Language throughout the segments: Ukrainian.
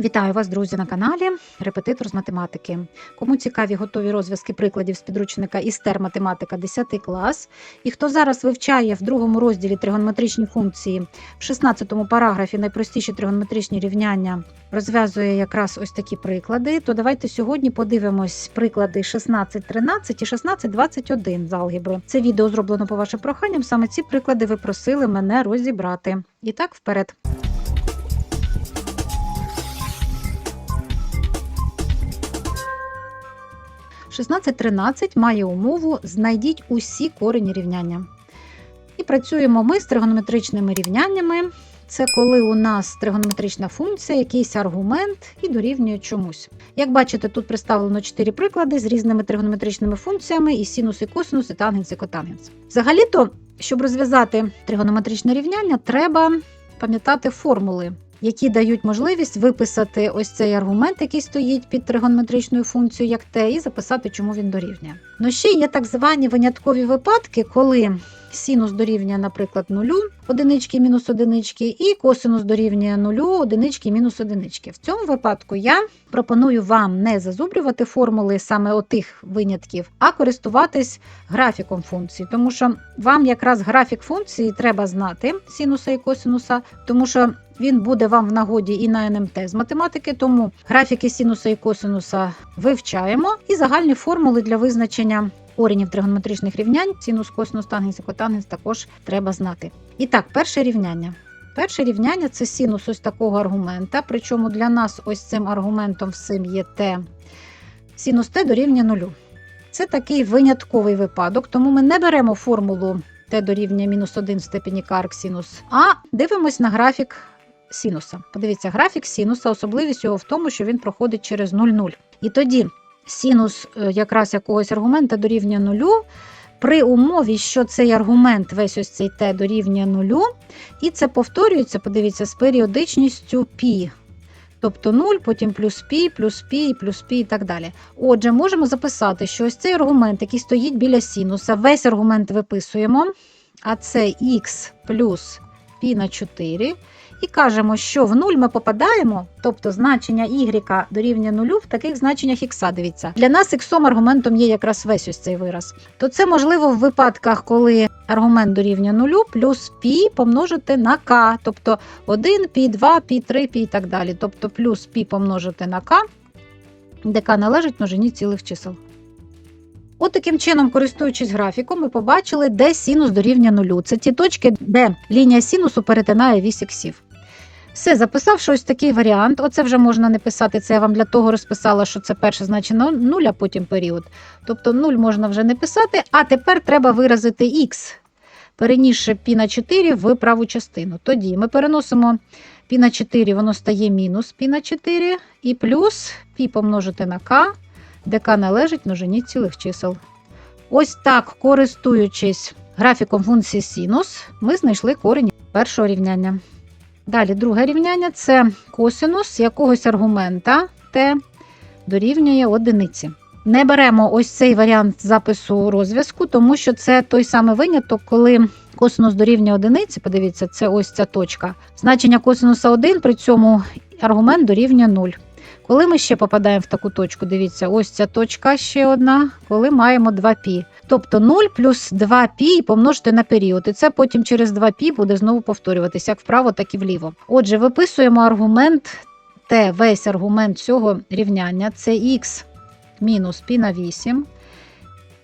Вітаю вас, друзі, на каналі Репетитор з математики. Кому цікаві готові розв'язки прикладів з підручника Істер математика 10 клас. І хто зараз вивчає в другому розділі тригонометричні функції, в 16 параграфі найпростіші тригонометричні рівняння розв'язує якраз ось такі приклади. То давайте сьогодні подивимось приклади 16.13 і 16.21 з алгебри. Це відео зроблено по вашим проханням. Саме ці приклади ви просили мене розібрати. І так, вперед. – 16.13 має умову знайдіть усі корені рівняння. І працюємо ми з тригонометричними рівняннями. Це коли у нас тригонометрична функція, якийсь аргумент і дорівнює чомусь. Як бачите, тут представлено 4 приклади з різними тригонометричними функціями: і синус, і косинус, і тангенс, і котангенс. Взагалі-то, щоб розв'язати тригонометричне рівняння, треба пам'ятати формули які дають можливість виписати ось цей аргумент, який стоїть під тригонометричною функцією, як те, і записати, чому він дорівнює. Ну ще є так звані виняткові випадки, коли синус дорівнює, наприклад, нулю, одинички мінус одинички, і косинус дорівнює нулю, одинички мінус одинички. В цьому випадку я пропоную вам не зазубрювати формули саме отих винятків, а користуватись графіком функції, тому що вам якраз графік функції треба знати синуса і косинуса, тому що він буде вам в нагоді і на НМТ з математики, тому графіки синуса і косинуса вивчаємо і загальні формули для визначення коренів тригонометричних рівнянь, синус, косинус, тангенс і котангенс також треба знати. І так, перше рівняння. Перше рівняння це синус ось такого аргумента. Причому для нас ось цим аргументом всім є t. Синус t дорівнює нулю. Це такий винятковий випадок, тому ми не беремо формулу t дорівнює мінус 1 в степені карк синус, а дивимось на графік синуса. Подивіться, графік синуса, особливість його в тому, що він проходить через 0,0. І тоді синус е, якраз якогось аргумента дорівнює 0, При умові, що цей аргумент, весь ось цей t дорівнює 0, і це повторюється, подивіться, з періодичністю π. Тобто 0, потім плюс пі, плюс пі, плюс пі і так далі. Отже, можемо записати, що ось цей аргумент, який стоїть біля синуса, весь аргумент виписуємо, а це х плюс пі на 4 І кажемо, що в 0 ми попадаємо, тобто значення y дорівнює 0 в таких значеннях х, дивіться. Для нас х аргументом є якраз весь ось цей вираз. То це можливо в випадках, коли аргумент дорівнює 0 плюс π помножити на k, тобто 1, π, 2, π, 3, π і так далі. Тобто плюс π помножити на k, де k належить множині цілих чисел. От таким чином, користуючись графіком, ми побачили, де синус дорівнює нулю. Це ті точки, де лінія синусу перетинає вісь іксів. Все, записавши ось такий варіант. Оце вже можна не писати. Це я вам для того розписала, що це перше значення нуль, а потім період. Тобто 0 можна вже не писати, а тепер треба виразити х, перенісши пі на 4 в праву частину. Тоді ми переносимо пі на 4, воно стає мінус пі на 4, і плюс пі помножити на k, де К належить множині цілих чисел. Ось так, користуючись графіком функції синус, ми знайшли корінь першого рівняння. Далі, друге рівняння це косинус якогось аргумента t дорівнює одиниці. Не беремо ось цей варіант запису розв'язку, тому що це той самий виняток, коли косинус дорівнює одиниці, подивіться, це ось ця точка. Значення косинуса 1, при цьому аргумент дорівнює 0. Коли ми ще попадаємо в таку точку, дивіться, ось ця точка ще одна, коли маємо 2π. Тобто 0 плюс 2π помножити на період. І це потім через 2π буде знову повторюватися, як вправо, так і вліво. Отже, виписуємо аргумент Т, весь аргумент цього рівняння це х мінус π на 8.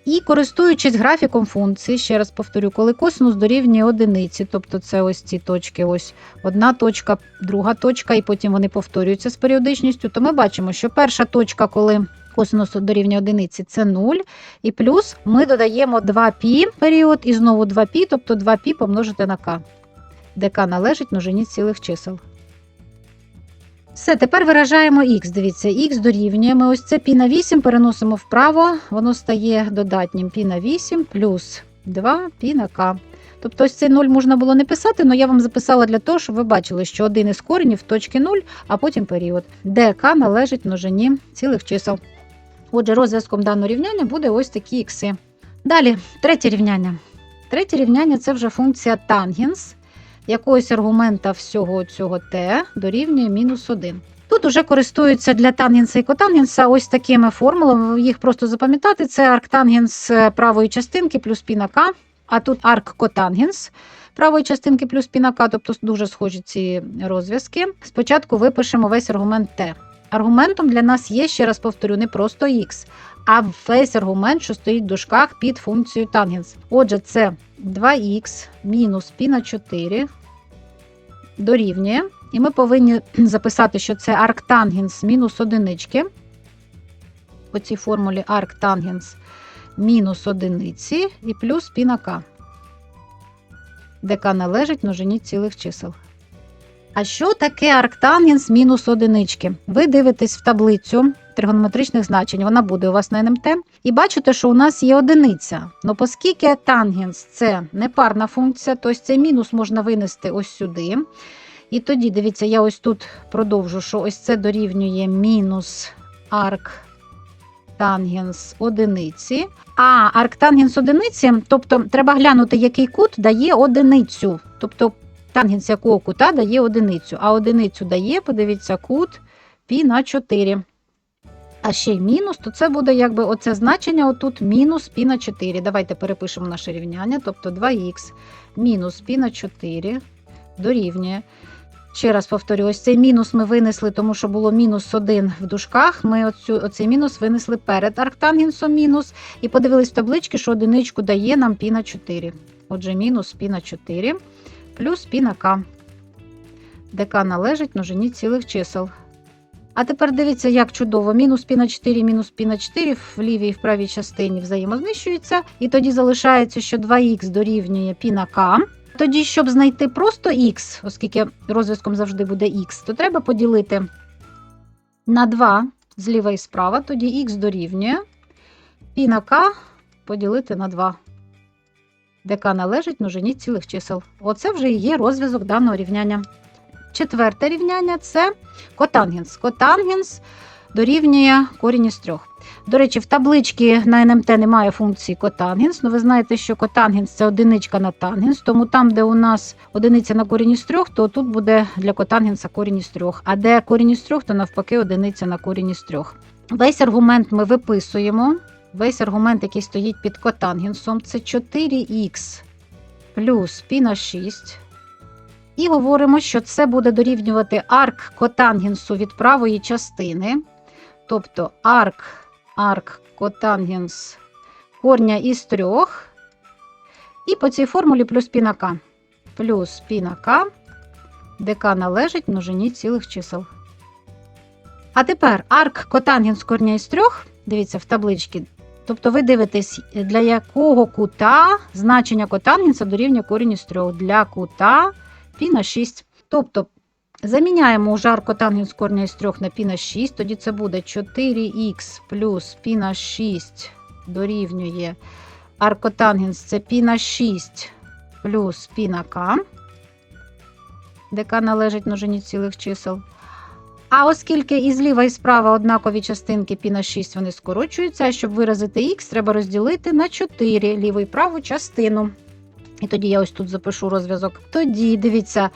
І користуючись графіком функції, ще раз повторю, коли косинус дорівнює одиниці, тобто це ось ці точки, ось одна точка, друга точка, і потім вони повторюються з періодичністю, то ми бачимо, що перша точка, коли косинус дорівнює одиниці, це 0. І плюс ми додаємо 2π період і знову 2π, тобто 2π помножити на k, де k належить множині цілих чисел. Все, тепер виражаємо х. Дивіться, х дорівнює. Ми ось це π на 8 переносимо вправо, воно стає додатнім π на 8 плюс 2 π на k. Тобто ось цей 0 можна було не писати, але я вам записала для того, щоб ви бачили, що один із коренів точки 0, а потім період, де k належить множині цілих чисел. Отже, розв'язком даного рівняння буде ось такі ікси. Далі, третє рівняння. Третє рівняння це вже функція тангенс якогось аргумента всього цього t дорівнює мінус 1. Тут уже користуються для тангенса і котангенса ось такими формулами. Їх просто запам'ятати. Це арктангенс е, правої частинки плюс пі на К, а тут арк-котангенс правої частинки плюс пі на К, тобто дуже схожі ці розв'язки. Спочатку випишемо весь аргумент Т. Аргументом для нас є, ще раз повторю, не просто х, а весь аргумент, що стоїть в дужках під функцією тангенс. Отже, це 2х мінус пі на 4 дорівнює. І ми повинні записати, що це арктангенс мінус одинички. По цій формулі арктангенс мінус одиниці і плюс пі на К, де К належить множині цілих чисел. А що таке арктангенс мінус одинички? Ви дивитесь в таблицю тригонометричних значень, вона буде у вас на НМТ, і бачите, що у нас є одиниця. Ну, оскільки тангенс це непарна функція, то цей мінус можна винести ось сюди. І тоді, дивіться, я ось тут продовжу, що ось це дорівнює мінус арк тангенс одиниці. А арктангенс одиниці, тобто треба глянути, який кут дає одиницю. Тобто тангенс якого кута дає одиницю. А одиницю дає, подивіться, кут пі на 4. А ще й мінус, то це буде якби оце значення, отут мінус пі на 4. Давайте перепишемо наше рівняння, тобто 2х мінус пі на 4 дорівнює. Ще раз повторю, ось цей мінус ми винесли, тому що було мінус 1 в дужках. Ми оцю, оцей мінус винесли перед арктангенсом мінус. І подивились в таблички, що одиничку дає нам пі на 4. Отже, мінус пі на 4 плюс пі на к, де належить множині цілих чисел. А тепер дивіться, як чудово. Мінус пі на 4, мінус пі на 4 в лівій і в правій частині взаємознищуються. І тоді залишається, що 2х дорівнює пі на к. Тоді, щоб знайти просто х, оскільки розв'язком завжди буде х, то треба поділити на 2 зліва і справа, тоді х дорівнює пі на к поділити на 2, к належить множині цілих чисел. Оце вже і є розв'язок даного рівняння. Четверте рівняння це котангенс. Котангенс дорівнює корінь із трьох. До речі, в табличці на НМТ немає функції котангенс. Ну, ви знаєте, що котангенс це одиничка на тангенс, тому там, де у нас одиниця на корінь із трьох, то тут буде для котангенса корінь із трьох. А де корінь із трьох, то навпаки одиниця на корінь із трьох. Весь аргумент ми виписуємо. Весь аргумент, який стоїть під котангенсом, це 4х плюс пі на 6. І говоримо, що це буде дорівнювати арк котангенсу від правої частини. Тобто арк, арк котангенс корня із трьох. І по цій формулі плюс пі на к. Плюс пі на к, де к належить множині цілих чисел. А тепер арк котангенс корня із трьох. Дивіться в табличці. Тобто ви дивитесь, для якого кута значення котангенса дорівнює корінь із трьох. Для кута пі на 6. Тобто заміняємо уже аркотангенс корня із 3 на пі на 6, тоді це буде 4х плюс пі на 6 дорівнює аркотангенс це пі на 6 плюс пі на к, де к належить множині цілих чисел. А оскільки і зліва і справа однакові частинки π на 6 вони скорочуються, щоб виразити х, треба розділити на 4 ліву і праву частину. І тоді я ось тут запишу розв'язок. Тоді, дивіться,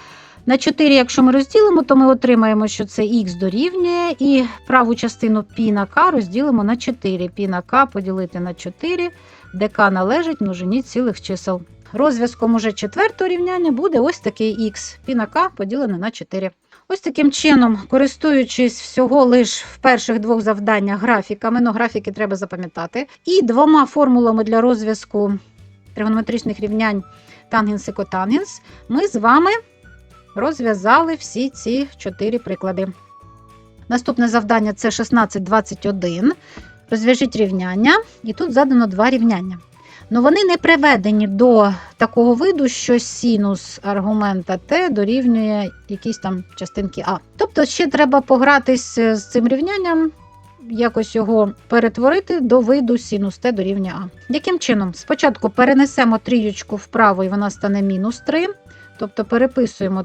на 4, якщо ми розділимо, то ми отримаємо, що це х дорівнює, і праву частину π на k розділимо на 4. Пі на k поділити на 4, де k належить множині цілих чисел. Розв'язком уже четвертого рівняння буде ось такий х. Пі на k поділене на 4. Ось таким чином, користуючись всього лиш в перших двох завданнях графіками, ну графіки треба запам'ятати, і двома формулами для розв'язку тригонометричних рівнянь тангенс і котангенс, ми з вами розв'язали всі ці чотири приклади. Наступне завдання це 1621. Розв'яжіть рівняння, і тут задано два рівняння. Ну, вони не приведені до такого виду, що синус аргумента Т дорівнює якійсь там частинки А. Тобто, ще треба погратись з цим рівнянням, якось його перетворити до виду синус Т дорівнює А. Яким чином? Спочатку перенесемо трієчку вправо, і вона стане мінус 3. Тобто переписуємо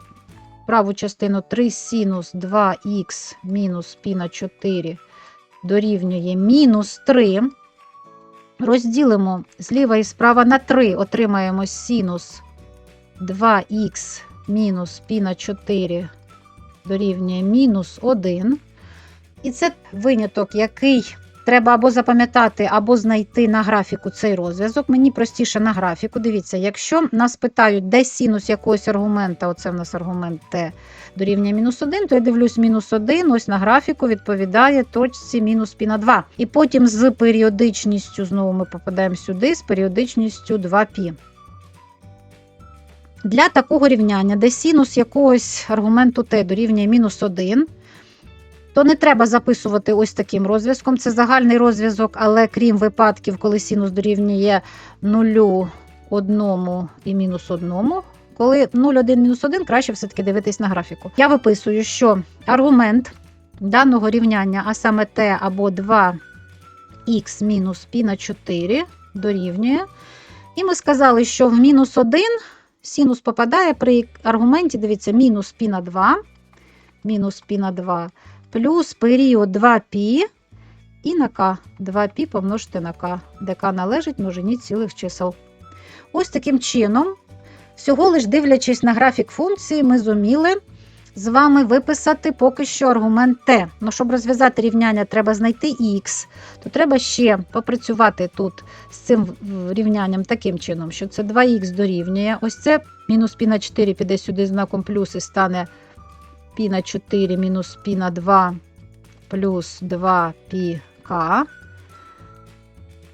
праву частину 3 синус 2х мінус пі на 4 дорівнює мінус 3. Розділимо зліва і справа на 3, отримаємо синус 2х мінус пі на 4 дорівнює мінус 1. І це виняток, який треба або запам'ятати, або знайти на графіку цей розв'язок. Мені простіше на графіку. Дивіться, якщо нас питають, де синус якогось аргумента, оце в нас аргумент t дорівнює мінус 1, то я дивлюсь мінус 1, ось на графіку відповідає точці мінус пі на 2. І потім з періодичністю, знову ми попадаємо сюди, з періодичністю 2π. Для такого рівняння, де синус якогось аргументу t дорівнює мінус 1, то не треба записувати ось таким розв'язком. Це загальний розв'язок, але крім випадків, коли синус дорівнює 0, 1 і мінус 1, коли 0, 1, мінус 1, краще все-таки дивитись на графіку. Я виписую, що аргумент даного рівняння, а саме t або 2х мінус π на 4 дорівнює. І ми сказали, що в мінус 1 синус попадає при аргументі, дивіться, мінус π на 2, мінус π на 2, плюс період 2π і на К. 2π помножити на К, де К належить множині цілих чисел. Ось таким чином, всього лиш дивлячись на графік функції, ми зуміли. З вами виписати поки що аргумент Т. Ну, щоб розв'язати рівняння, треба знайти Х, то треба ще попрацювати тут з цим рівнянням таким чином, що це 2х дорівнює. Ось це мінус пі на 4 піде сюди знаком плюс і стане π на 4 мінус π на 2 плюс 2πk.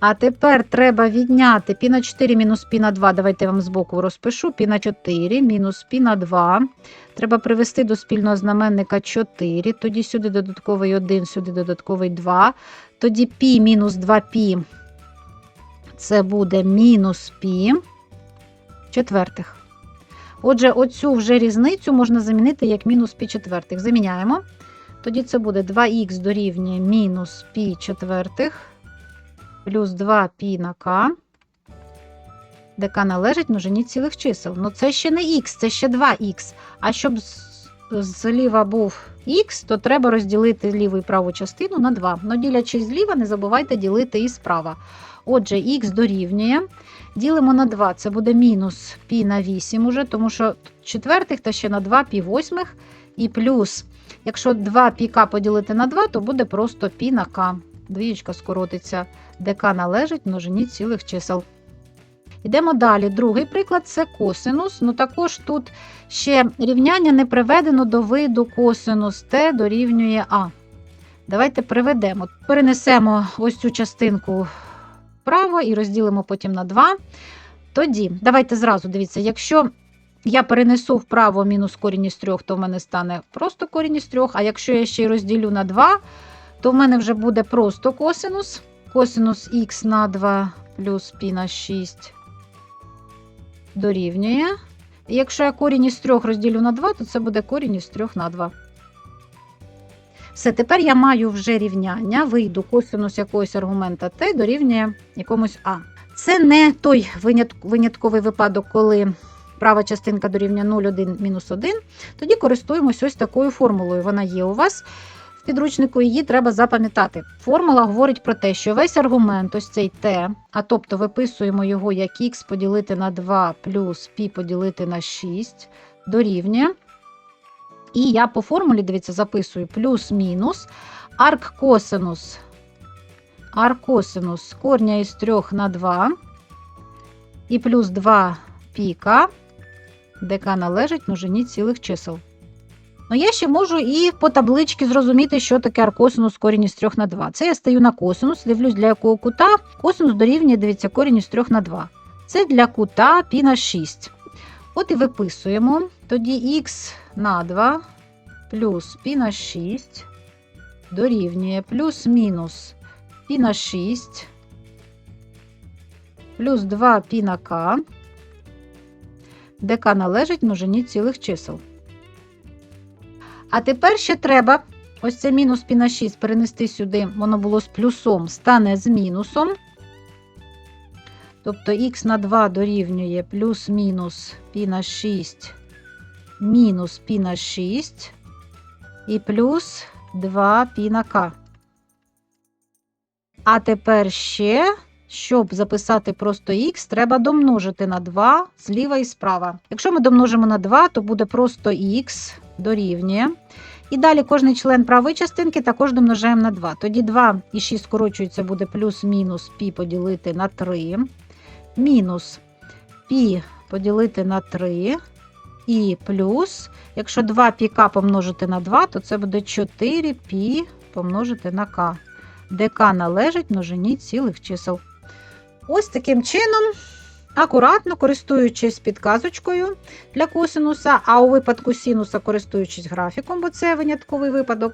А тепер треба відняти π на 4 мінус π на 2. Давайте я вам збоку розпишу. π на 4 мінус π на 2. Треба привести до спільного знаменника 4. Тоді сюди додатковий 1, сюди додатковий 2. Тоді π мінус 2π це буде мінус π четвертих. Отже, оцю вже різницю можна замінити як мінус пі четвертих. Заміняємо. Тоді це буде 2х дорівнює мінус пі четвертих плюс 2 пі на К, де К належить множині цілих чисел. Ну, це ще не х, це ще 2х. А щоб зліва був х, то треба розділити ліву і праву частину на 2. Ну, ділячись зліва, не забувайте ділити і справа. Отже, х дорівнює. Ділимо на 2, це буде мінус π на 8 уже, тому що четвертих та ще на 2 пі восьмих. І плюс, якщо 2 піка поділити на 2, то буде просто π на k. Двієчка скоротиться, де k належить множині цілих чисел. Йдемо далі. Другий приклад це косинус. Ну також тут ще рівняння не приведено до виду косинус t дорівнює А. Давайте приведемо. Перенесемо ось цю частинку вправо і розділимо потім на 2. Тоді, давайте зразу дивіться, якщо я перенесу вправо мінус корінь із 3, то в мене стане просто корінь із 3. А якщо я ще й розділю на 2, то в мене вже буде просто косинус. Косинус х на 2 плюс π на 6 дорівнює. Якщо я корінь із 3 розділю на 2, то це буде корінь із 3 на 2. Все, тепер я маю вже рівняння, вийду косинус якогось аргумента t дорівнює якомусь А. Це не той винятковий випадок, коли права частинка дорівнює 0, 1, мінус 1. Тоді користуємось ось такою формулою. Вона є у вас підручнику, її треба запам'ятати. Формула говорить про те, що весь аргумент, ось цей t, а тобто виписуємо його як х поділити на 2 плюс π поділити на 6, дорівнює. І я по формулі, дивіться, записую плюс-мінус арк-косинус. Аркосинус корня із 3 на 2 і плюс 2 піка, де к належить множині цілих чисел. Ну, я ще можу і по табличці зрозуміти, що таке аркосинус корінь із 3 на 2. Це я стаю на косинус, дивлюсь, для якого кута. Косинус дорівнює, дивіться, корінь із 3 на 2. Це для кута пі на 6. От і виписуємо. Тоді х на 2 плюс пі на 6 дорівнює плюс-мінус пі на 6, плюс 2 пі на к, де к належить множині цілих чисел. А тепер ще треба ось це мінус пі на 6 перенести сюди, воно було з плюсом, стане з мінусом. Тобто х на 2 дорівнює плюс-мінус пі на 6, мінус пі на 6 і плюс 2 пі на k. А тепер ще, щоб записати просто х, треба домножити на 2 зліва і справа. Якщо ми домножимо на 2, то буде просто х дорівнює. І далі кожний член правої частинки також домножаємо на 2. Тоді 2 і 6 скорочується, буде плюс-мінус пі поділити на 3. Мінус пі поділити на 3. І плюс, якщо 2 піка помножити на 2, то це буде 4 пі помножити на к, де к належить множині цілих чисел. Ось таким чином, акуратно користуючись підказочкою для косинуса, а у випадку синуса користуючись графіком, бо це винятковий випадок,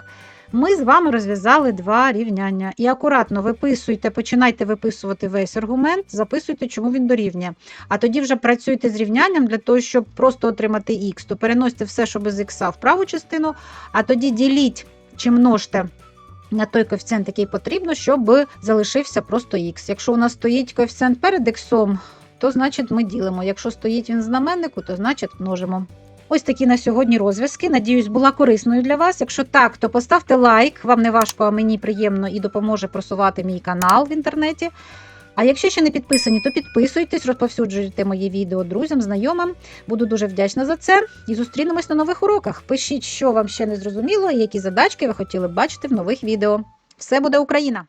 ми з вами розв'язали два рівняння. І акуратно виписуйте, починайте виписувати весь аргумент, записуйте, чому він дорівнює. А тоді вже працюйте з рівнянням для того, щоб просто отримати х, то переносьте все, що без х в праву частину, а тоді діліть чи множте на той коефіцієнт, який потрібно, щоб залишився просто х. Якщо у нас стоїть коефіцієнт перед х, то значить ми ділимо. Якщо стоїть він в знаменнику, то значить множимо. Ось такі на сьогодні розв'язки. Надіюсь, була корисною для вас. Якщо так, то поставте лайк. Вам не важко, а мені приємно і допоможе просувати мій канал в інтернеті. А якщо ще не підписані, то підписуйтесь, розповсюджуйте мої відео друзям, знайомим. Буду дуже вдячна за це. І зустрінемось на нових уроках. Пишіть, що вам ще не зрозуміло, і які задачки ви хотіли б бачити в нових відео. Все буде Україна!